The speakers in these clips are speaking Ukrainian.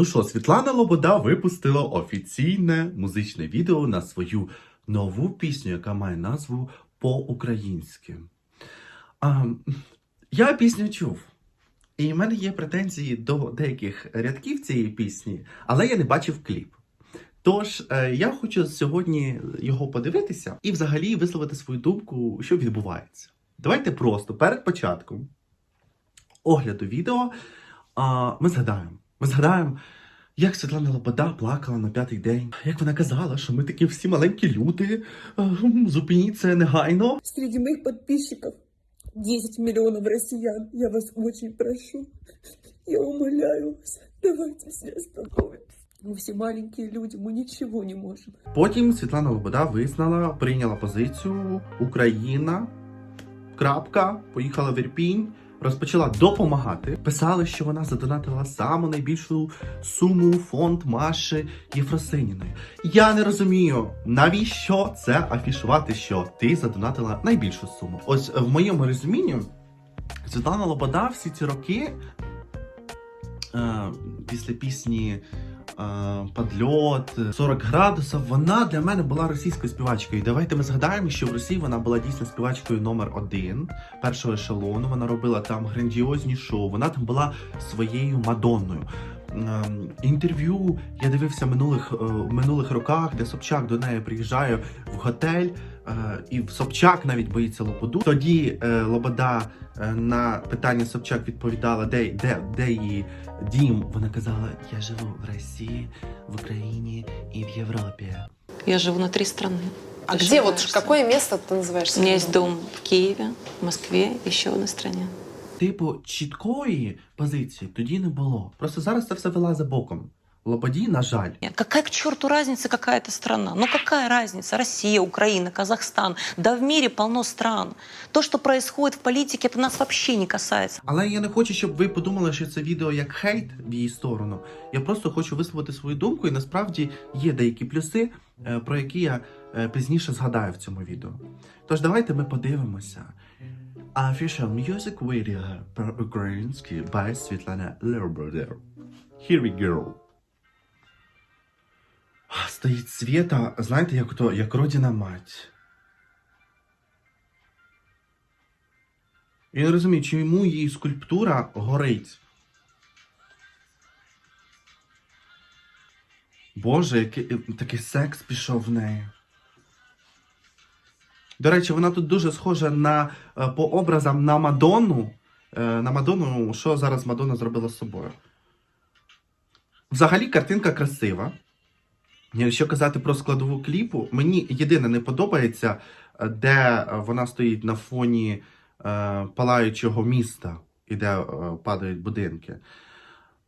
Ну що, Світлана Лобода випустила офіційне музичне відео на свою нову пісню, яка має назву по-українськи. Я пісню чув. І в мене є претензії до деяких рядків цієї пісні, але я не бачив кліп. Тож е, я хочу сьогодні його подивитися і взагалі висловити свою думку, що відбувається. Давайте просто перед початком огляду відео ми згадаємо. Ми згадаємо, як Світлана Лобода плакала на п'ятий день, як вона казала, що ми такі всі маленькі люди, а, м, зупиніть це негайно. Среди моих подписчиков 10 миллионов россиян. Я вас очень прошу. Я умоляю вас. Давайте все остановимся. Мы все маленькие люди, мы ничего не можем. Потім Світлана Лобода визнала, прийняла позицію Україна. Крапка, поїхала в Ірпінь, розпочала допомагати. Писали, що вона задонатила саму найбільшу суму фонд Маші Єфросиніної. Я не розумію, навіщо це афішувати, що ти задонатила найбільшу суму. Ось в моєму розумінні Світлана Лобода всі ці роки е, після пісні е, Подльот, 40 градусів. Вона для мене була російською співачкою. Давайте ми згадаємо, що в Росії вона була дійсно співачкою номер один першого ешелону. Вона робила там грандіозні шоу. Вона там була своєю Мадонною. Ем, Інтерв'ю я дивився минулих, е, в минулих роках, де Собчак до неї приїжджає в готель, е, і Собчак навіть боїться Лободу. Тоді е, Лобода е, на питання Собчак відповідала, де, де, де її дім. Вона казала: Я живу в Росії, в Україні і в Європі. Я живу на три страны. А Ты где вот ошибаешься. какое место ты называешь? У меня есть дом в Киеве, в Москве, еще в одной стране. Типу, чіткої позиції тоді не було. Просто зараз це все вилазить боком. Лободі, на жаль. Какая к черту разница, какая это страна? Ну какая разница? Россия, Украина, Казахстан. Да в мире полно стран. То, что происходит в политике, это нас вообще не касается. Але я не хочу, щоб ви подумали, що це відео як хейт в її сторону. Я просто хочу висловити свою думку, і насправді є деякі плюси, е, про які я е, пізніше згадаю в цьому відео. Тож давайте ми подивимося. Official music video по-українськи by Світлана Лербодер. Here we go. Стоїть Свєта, знаєте, як то, як родина мать. Я не розумію, чому її скульптура горить. Боже, який е, такий секс пішов в неї. До речі, вона тут дуже схожа на е, по образам на Мадонну. Е, На Мадонну, що зараз Мадонна зробила з собою. Взагалі картинка красива. Якщо казати про складову кліпу, мені єдине не подобається, е, де вона стоїть на фоні е, палаючого міста і де е, падають будинки.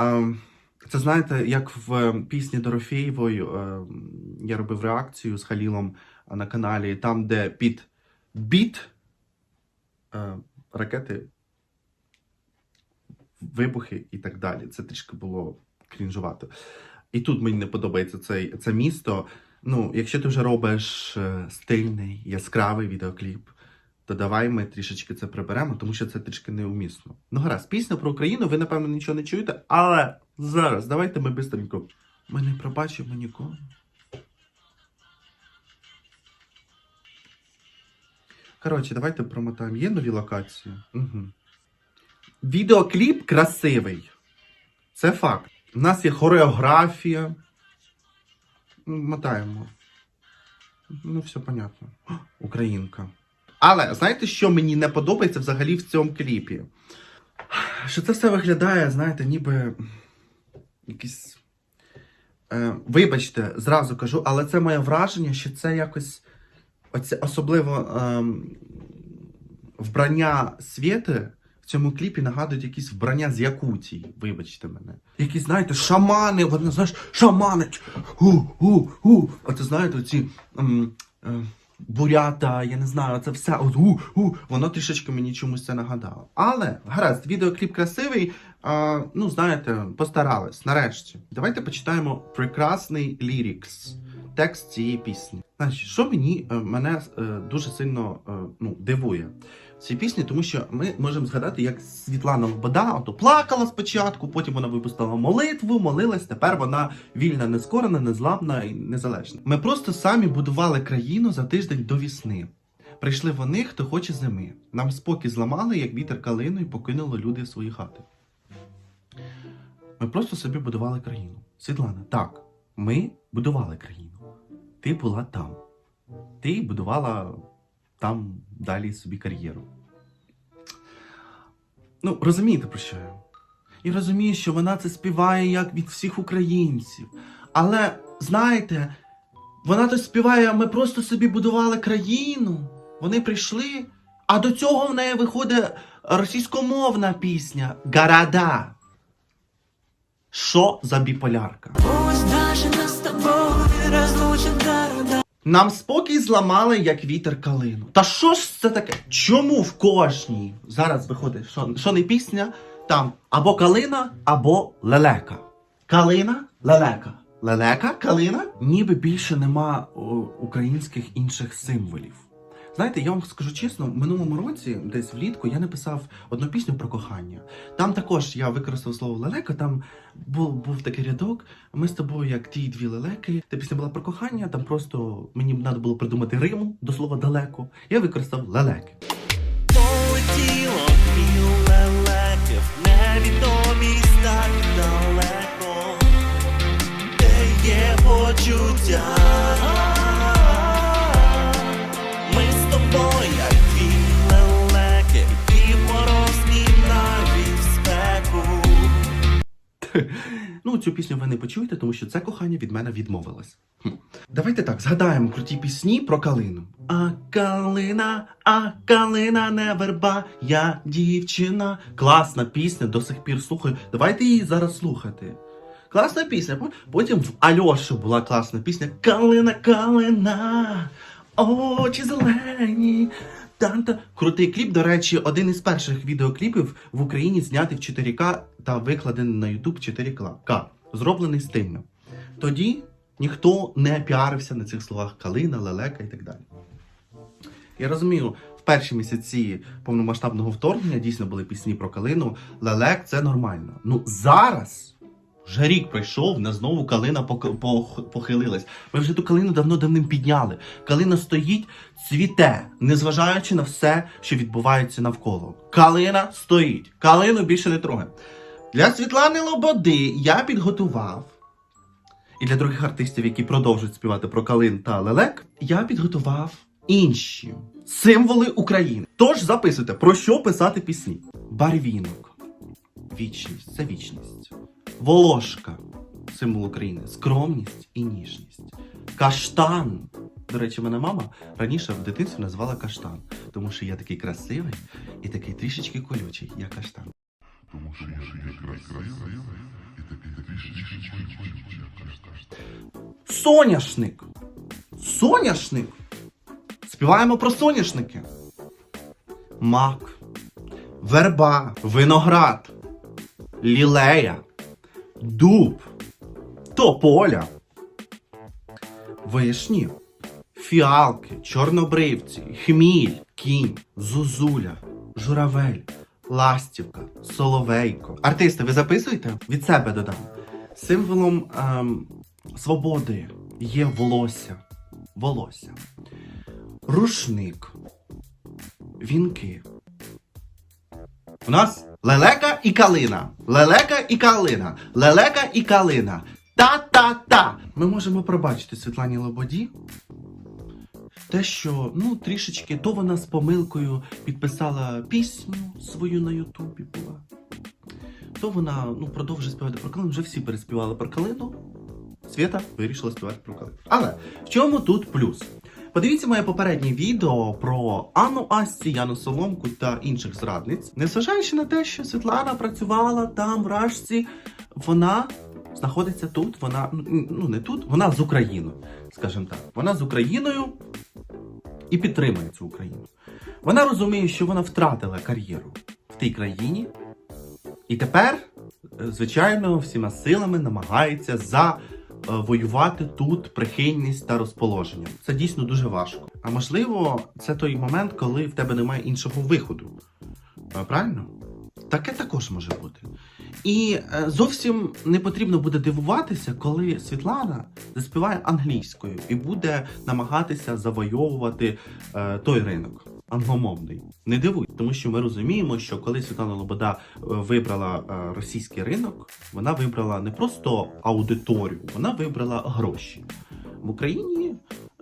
Е, це знаєте, як в пісні Дорофєєвої е, я робив реакцію з Халілом на каналі, там, де під біт е, ракети, вибухи і так далі. Це трішки було крінжувато. І тут мені не подобається цей, це місто. Ну, якщо ти вже робиш е, стильний, яскравий відеокліп, то давай ми трішечки це приберемо, тому що це трішки неумісно. Ну, гаразд, пісня про Україну, ви, напевно, нічого не чуєте, але зараз давайте ми бистренько. Ми не пробачимо нікого. Коротше, давайте промотаємо. Є нові локації? Угу. Відеокліп красивий. Це факт. У нас є хореографія. Ну, Мотаємо. Ну, все понятно. Українка. Але знаєте, що мені не подобається взагалі в цьому кліпі? Що це все виглядає, знаєте, ніби якісь. Е, вибачте, зразу кажу, але це моє враження, що це якось. Оце, особливо ем, вбрання світи в цьому кліпі нагадують якісь вбрання з Якутії, вибачте мене. Якісь, знаєте, шамани, вони, знаєш, шаманить. Гу, гу, гу. Оце, знаєте, ці ем, е, бурята, я не знаю, це все. От, гу, гу. Воно трішечки мені чомусь це нагадало. Але, гаразд, відеокліп красивий. А, ну, знаєте, постарались, нарешті. Давайте почитаємо прекрасний лірікс, текст цієї пісні. Значить, що мені е, мене е, дуже сильно е, ну, дивує. цієї пісні, тому що ми можемо згадати, як Світлана Лобода ото плакала спочатку, потім вона випустила молитву, молилась. Тепер вона вільна, нескорена, незламна і незалежна. Ми просто самі будували країну за тиждень до вісни. Прийшли вони, хто хоче зими. Нам спокій зламали, як вітер калину, і покинули люди свої хати. Ми просто собі будували країну. Світлана, так, ми будували країну. Ти була там. Ти будувала там далі собі кар'єру. Ну, розумієте, про що я? І розумію, що вона це співає як від всіх українців. Але, знаєте, вона то співає, ми просто собі будували країну. Вони прийшли, а до цього в неї виходить російськомовна пісня Гарада. Що за біполярка? Нас Нам спокій зламали, як вітер калину. Та що ж це таке? Чому в кожній зараз виходить, що, що не пісня, там або калина, або лелека. Калина, лелека. Лелека, калина. Ніби більше нема о, українських інших символів. Знаєте, я вам скажу чесно, в минулому році, десь влітку, я написав одну пісню про кохання. Там також я використав слово лелека, там був, був такий рядок. Ми з тобою, як ті дві лелеки. Та пісня була про кохання, там просто мені треба було придумати риму до слова далеко. Я використав лелеки. Полетіло лелеки в невідомість так далеко, де є почуття. Ну, цю пісню ви не почуєте, тому що це кохання від мене відмовилось. Хм. Давайте так, згадаємо круті пісні про калину. А калина, а калина не верба, я дівчина. Класна пісня, до сих пір слухаю. Давайте її зараз слухати. Класна пісня. Потім в Альоші була класна пісня Калина, калина, очі зелені. Танта. Крутий кліп, до речі, один із перших відеокліпів в Україні знятий в 4К та викладений на YouTube 4К. Зроблений стильно. Тоді ніхто не піарився на цих словах калина, лелека і так далі. Я розумію, в перші місяці повномасштабного вторгнення дійсно були пісні про калину. Лелек це нормально. Ну зараз. Вже рік пройшов, на знову калина похилилась. Ми вже ту калину давно давним підняли. Калина стоїть, цвіте, незважаючи на все, що відбувається навколо. Калина стоїть. Калину більше не трогає. Для Світлани Лободи я підготував. І для других артистів, які продовжують співати про калин та лелек, я підготував інші символи України. Тож записуйте, про що писати пісні: барвінок, вічність це вічність, волошка символ України, скромність і ніжність, каштан. До речі, мене мама раніше в дитинстві назвала каштан, тому що я такий красивий і такий трішечки колючий, я каштан. Тому що я такий красивий і такий трішечки колючий, як каштан. Соняшник. Соняшник. Співаємо про соняшники. Мак, верба, виноград, лілея, дуб, тополя, вишні, фіалки, чорнобривці, хміль, кінь, зузуля, журавель, ластівка, соловейко. Артисти, ви записуєте? Від себе додам. Символом ем, свободи є волосся. Волосся. Рушник. Вінки. У нас лелека і калина. Лелека і калина. Лелека і калина. Та-та-та. Ми можемо пробачити Світлані Лободі. Те, що ну трішечки то вона з помилкою підписала пісню свою на Ютубі була. То вона ну, продовжує співати про калину. Вже всі переспівали про калину. Свята вирішила співати про калину. Але в чому тут плюс? Подивіться моє попереднє відео про Анну Асті, Яну Соломку та інших зрадниць. Незважаючи на те, що Світлана працювала там, в Рашці, вона знаходиться тут. Вона ну, ну не тут, вона з Україною, скажімо так. Вона з Україною і підтримує цю Україну. Вона розуміє, що вона втратила кар'єру в тій країні, і тепер, е, звичайно, всіма силами намагається завоювати тут прихильність та розположення. Це дійсно дуже важко. А можливо, це той момент, коли в тебе немає іншого виходу. Е, Правильно? Таке також може бути. І е, зовсім не потрібно буде дивуватися, коли Світлана заспіває англійською і буде намагатися завойовувати е, той ринок англомовний. Не дивуй, тому що ми розуміємо, що коли Світлана Лобода е, вибрала е, російський ринок, вона вибрала не просто аудиторію, вона вибрала гроші. В Україні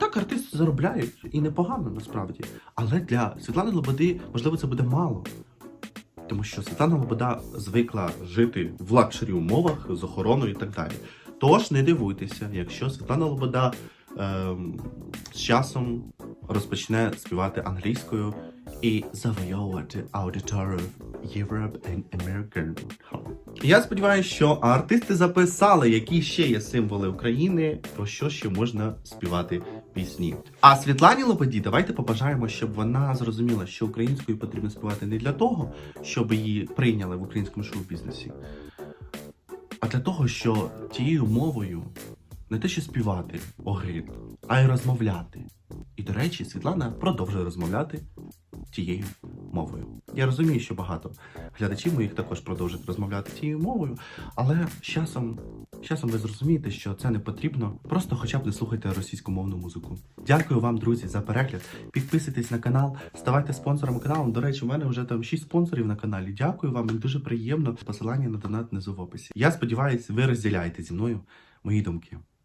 так артисти заробляють і непогано насправді. Але для Світлани Лободи, можливо, це буде мало. Тому що Світлана Лобода звикла жити в лакшері умовах з охороною і так далі. Тож не дивуйтеся, якщо Світлана Лобода ем, з часом розпочне співати англійською і завойовувати аудиторію Europe and American. Я сподіваюся, що артисти записали, які ще є символи України, про що ще можна співати пісні. А Світлані Лободі давайте побажаємо, щоб вона зрозуміла, що українською потрібно співати не для того, щоб її прийняли в українському шоу-бізнесі, а для того, що тією мовою не те, що співати огид, а й розмовляти. І, до речі, Світлана продовжує розмовляти тією мовою. Я розумію, що багато глядачів моїх також продовжують розмовляти тією мовою, але з часом, з часом ви зрозумієте, що це не потрібно. Просто хоча б не слухайте російськомовну музику. Дякую вам, друзі, за перегляд. Підписуйтесь на канал, ставайте спонсором каналу. До речі, у мене вже там 6 спонсорів на каналі. Дякую вам, мені дуже приємно. Посилання на донат внизу в описі. Я сподіваюся, ви розділяєте зі мною мої думки.